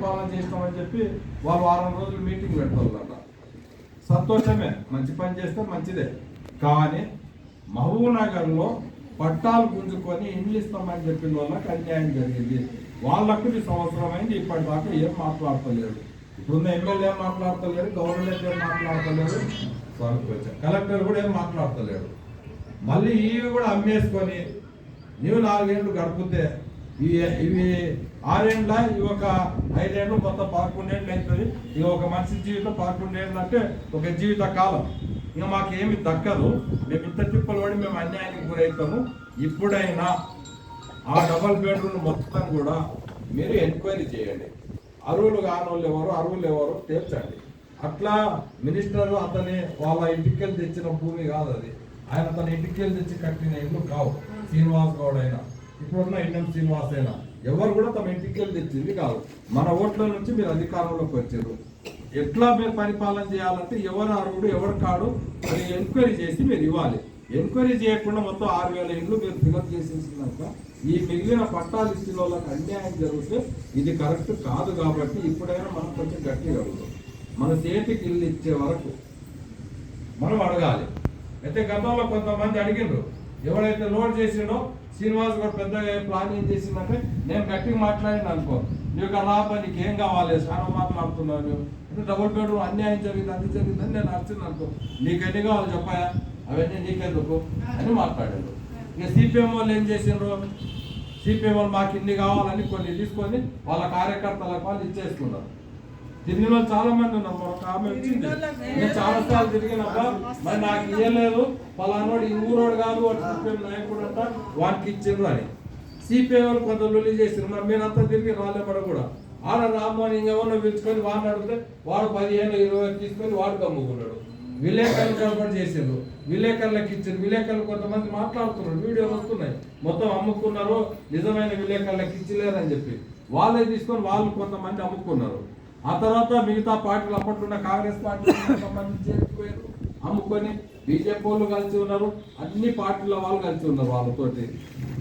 పరిపాలన చేస్తామని చెప్పి వాళ్ళు వారం రోజులు మీటింగ్ పెడతారు సంతోషమే. మంచి పని చేస్తే మంచిదే. కానీ మహబూబ్ నగర్లో పట్టాలు గుంజుకొని ఇండ్లు ఇస్తామని చెప్పిన వాళ్ళకి అన్యాయం జరిగింది. వాళ్ళకు ఇది సంవత్సరమైంది. ఇప్పటిదాకా ఏం మాట్లాడతలేరు. ఇప్పుడున్న ఎమ్మెల్యే ఏం మాట్లాడతలేరు? గవర్నమెంట్ ఏం మాట్లాడతలేరు? కలెక్టర్ కూడా ఏం మాట్లాడతలేడు మళ్ళీ ఇవి కూడా అమ్మేసుకొని నీవు నాలుగేళ్ళు గడిపితే ఇవి ఇవి ఆరేండ్ల ఇవి ఒక ఐదేళ్ళు మొత్తం పదకొండేళ్ళు అవుతుంది ఇక ఒక మనిషి జీవితం పదకొండేళ్ళు అంటే ఒక జీవిత కాలం. ఇక మాకేమి దక్కదు. మేము ఇంత తిప్పలు పడి మేము అన్యాయానికి గురవుతాము ఇప్పుడైనా ఆ డబల్ బెడ్రూమ్ మొత్తం కూడా మీరు ఎంక్వైరీ చేయండి. అరువులు కానోళ్ళు ఎవరు అరువులు ఎవరు తీర్చండి అట్లా మినిస్టర్ అతని వాళ్ళ ఇంటికెళ్ళి తెచ్చిన భూమి కాదు అది ఆయన తన ఇంటికెళ్ళి తెచ్చి కట్టిన ఇల్లు కావు. శ్రీనివాస్ గౌడ్ అయినా. ఇప్పుడున్న ఇండియన్ శ్రీనివాస్ అయినా ఎవరు కూడా తమ ఇంటికి వెళ్ళి తెచ్చింది కాదు. మన ఓట్ల నుంచి మీరు అధికారంలోకి వచ్చారు. ఎట్లా మీరు పరిపాలన చేయాలంటే ఎవరు అర్హుడు ఎవరు కాడు అని ఎంక్వైరీ చేసి మీరు ఇవ్వాలి. ఎంక్వైరీ చేయకుండా మొత్తం ఆరు వేల ఇండ్లు మీరు ఫిలప్ చేసేసినాక ఈ మిగిలిన పట్టాలు ఇచ్చిన వాళ్ళకి అన్యాయం జరిగితే ఇది కరెక్ట్ కాదు కాబట్టి ఇప్పుడైనా మనం కొంచెం గట్టిగా అడుగుతాం మన చేతికి ఇల్లు ఇచ్చే వరకు మనం అడగాలి. అయితే గతంలో కొంతమంది అడిగిండ్రు ఎవరైతే లోడ్ చేసిండో శ్రీనివాస్ గారు పెద్దగా ప్లాన్ ఏం చేసిందంటే నేను గట్టిగా మాట్లాడిన అనుకో నీకు అలా నీకు ఏం కావాలి? చాలా మాట్లాడుతున్నావు నువ్వు అంటే డబుల్ బెడ్రూమ్ అన్యాయం జరిగింది అది జరిగిందని నేను అర్చింది అనుకో నీకు ఎన్ని కావాలి చెప్పాయా? అవన్నీ నీకెందుకు? అని మాట్లాడారు ఇక సిపిఎం వాళ్ళు ఏం చేసిండ్రు? సిపిఎం వాళ్ళు మాకు ఇన్ని కావాలని కొన్ని తీసుకొని వాళ్ళ కార్యకర్తలకు వాళ్ళు ఇచ్చేసుకున్నారు. వాళ్ళు చాలా మంది ఉన్నారు. మనకు ఆమె వచ్చింది నేను చాలా సార్లు తిరిగినాక మరి నాకు ఇయ్యలేదు పలానోడు ఈ ఊరోడు కాదు వాడు సిపిఎం నాయకుడు అంట వానికి ఇచ్చిండ్రు అని. సిపిఐ వాళ్ళు కొంత లొల్లి చేసిండ్రు. మరి మీరంతా తిరిగి రాలేపడ కూడా. ఆడ రామ్మని ఇంకెవరినో పిలుచుకొని వాడిని అడిగితే వాడు పదిహేను ఇరవై తీసుకొని వాడు కమ్ముకున్నాడు. విలేకరులు కనబడి చేసిండ్రు. విలేకరులకు ఇచ్చిండ్రు. విలేకరులు కొంతమంది మాట్లాడుతున్నారు. వీడియోలు వస్తున్నాయి. మొత్తం అమ్ముకున్నారు. నిజమైన విలేకరులకు ఇచ్చలేరని చెప్పి. వాళ్ళే తీసుకొని వాళ్ళు కొంతమంది అమ్ముకున్నారు. ఆ తర్వాత మిగతా పార్టీలు అప్పట్లో కాంగ్రెస్ పార్టీ సంబంధించి అమ్ముకొని బీజేపీ వాళ్ళు కలిసి ఉన్నారు. అన్ని పార్టీల వాళ్ళు కలిసి ఉన్నారు వాళ్ళతోటి.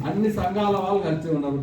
అన్ని సంఘాల వాళ్ళు కలిసి ఉన్నారు.